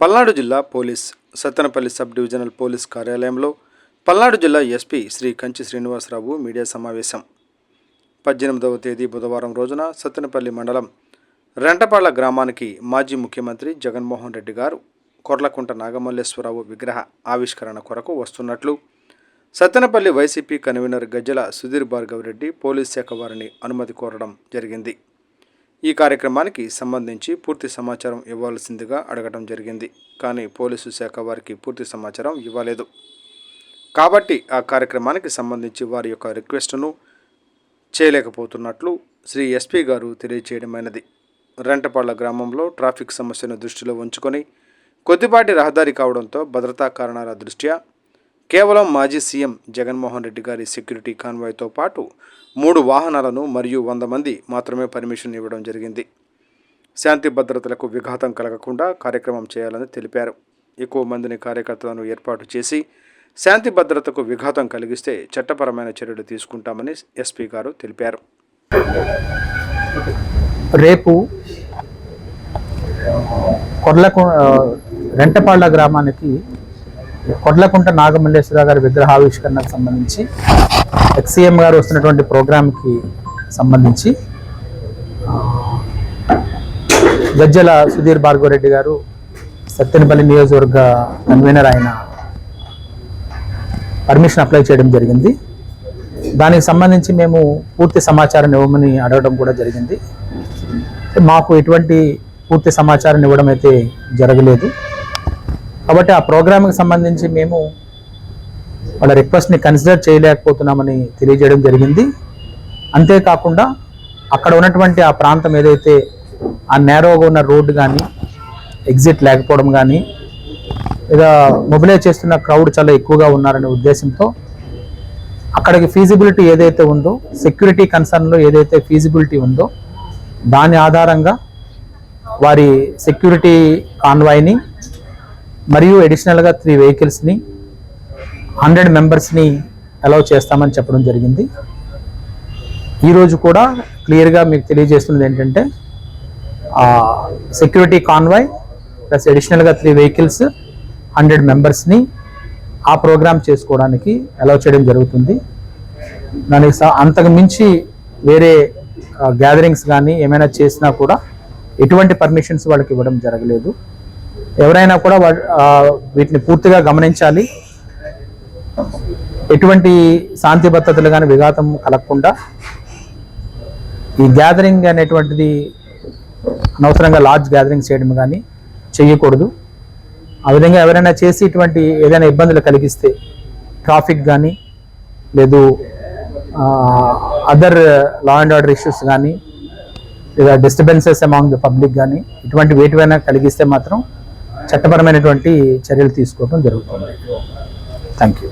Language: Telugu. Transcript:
పల్నాడు జిల్లా police Sattenapalli sub divisional police కార్యాలయంలో పల్నాడు జిల్లా ఎస్పీ శ్రీ కంచి శ్రీనివాసరావు మీడియా సమావేశం. పద్దెనిమిదవ తేదీ బుధవారం రోజున సత్తెనపల్లి మండలం రెంటపాళ్ళ గ్రామానికి మాజీ ముఖ్యమంత్రి జగన్మోహన్ రెడ్డి గారు కొర్లకుంట నాగమల్లేశ్వరరావు విగ్రహ ఆవిష్కరణ కొరకు వస్తున్నట్లు Sattenapalli YCP convener Gajjala Sudheer Bhargav Reddy police శాఖ వారిని అనుమతి కోరడం జరిగింది. ఈ కార్యక్రమానికి సంబంధించి పూర్తి సమాచారం ఇవ్వాల్సిందిగా అడగడం జరిగింది కానీ పోలీసు శాఖ వారికి పూర్తి సమాచారం ఇవ్వలేదు. కాబట్టి ఆ కార్యక్రమానికి సంబంధించి వారి యొక్క రిక్వెస్ట్ను చేయలేకపోతున్నట్లు శ్రీ ఎస్పీ గారు తెలియచేయడమైనది. రెంటపాళ్ళ గ్రామంలో ట్రాఫిక్ సమస్యను దృష్టిలో ఉంచుకొని కొద్దిపాటి రహదారి కావడంతో భద్రతా కారణాల దృష్ట్యా కేవలం మాజీ సీఎం జగన్మోహన్ రెడ్డి గారి సెక్యూరిటీ కాన్వాయ్తో పాటు మూడు వాహనాలను మరియు వంద మంది మాత్రమే పర్మిషన్ ఇవ్వడం జరిగింది. శాంతి భద్రతలకు విఘాతం కలగకుండా కార్యక్రమం చేయాలని తెలిపారు. ఎక్కువ మందిని కార్యకర్తలను ఏర్పాటు చేసి శాంతి భద్రతకు విఘాతం కలిగిస్తే చట్టపరమైన చర్యలు తీసుకుంటామని ఎస్పీ గారు తెలిపారు. రేపు కొర్లకు రెంటపాళ్ళ గ్రామానికి కొడ్లకుంట నాగమల్లేశ్వర గారి విగ్రహావిష్కరణకు సంబంధించి ఎక్సీఎం గారు వస్తున్నటువంటి ప్రోగ్రాంకి సంబంధించి గజ్జల సుధీర్ భార్గవరెడ్డి గారు సత్యనపల్లి నియోజకవర్గ కన్వీనర్ ఆయన పర్మిషన్ అప్లై చేయడం జరిగింది. దానికి సంబంధించి మేము పూర్తి సమాచారం ఇవ్వమని అడగడం కూడా జరిగింది. మాకు ఎటువంటి పూర్తి సమాచారం ఇవ్వడం అయితే జరగలేదు. కాబట్టి ఆ ప్రోగ్రామ్కి సంబంధించి మేము వాళ్ళ రిక్వెస్ట్ని కన్సిడర్ చేయలేకపోతున్నామని తెలియజేయడం జరిగింది. అంతేకాకుండా అక్కడ ఉన్నటువంటి ఆ ప్రాంతం ఏదైతే ఆ నేరోగా ఉన్న రోడ్డు కానీ ఎగ్జిట్ లేకపోవడం కానీ లేదా మొబిలైజ్ చేస్తున్న క్రౌడ్ చాలా ఎక్కువగా ఉన్నారనే ఉద్దేశంతో అక్కడికి ఫీజిబిలిటీ ఏదైతే ఉందో సెక్యూరిటీ కన్సర్న్లో ఏదైతే ఫీజిబిలిటీ ఉందో దాని ఆధారంగా వారి సెక్యూరిటీ కాన్వాయ్ని మరియు అడిషనల్గా త్రీ వెహికల్స్ని హండ్రెడ్ మెంబర్స్ని అలౌ చేస్తామని చెప్పడం జరిగింది. ఈరోజు కూడా క్లియర్గా మీకు తెలియజేస్తున్నది ఏంటంటే సెక్యూరిటీ కాన్వాయ్ ప్లస్ అడిషనల్గా త్రీ వెహికల్స్ హండ్రెడ్ మెంబర్స్ని ఆ ప్రోగ్రామ్ చేసుకోవడానికి అలౌ చేయడం జరుగుతుంది. దానికి స- అంతకు మించి వేరే గ్యాదరింగ్స్ కానీ ఏమైనా చేసినా కూడా ఎటువంటి పర్మిషన్స్ వాళ్ళకి ఇవ్వడం జరగలేదు. ఎవరైనా కూడా వా- వీటిని పూర్తిగా గమనించాలి. ఎటువంటి శాంతి భద్రతలు కానీ విఘాతం కలగకుండా ఈ గ్యాదరింగ్ అనేటువంటిది అనవసరంగా లార్జ్ గ్యాదరింగ్ చేయడం కానీ చేయకూడదు ఆ విధంగా ఎవరైనా చేసి ఇటువంటి ఏదైనా ఇబ్బందులు కలిగిస్తే ట్రాఫిక్ కానీ లేదు other law and order issues కానీ లేదా డిస్టర్బెన్సెస్ అమాంగ్ ద పబ్లిక్ కానీ ఇటువంటి వేటివైనా కలిగిస్తే మాత్రం చట్టపరమైనటువంటి చర్యలు తీసుకోవడం జరుగుతుంది. Thank you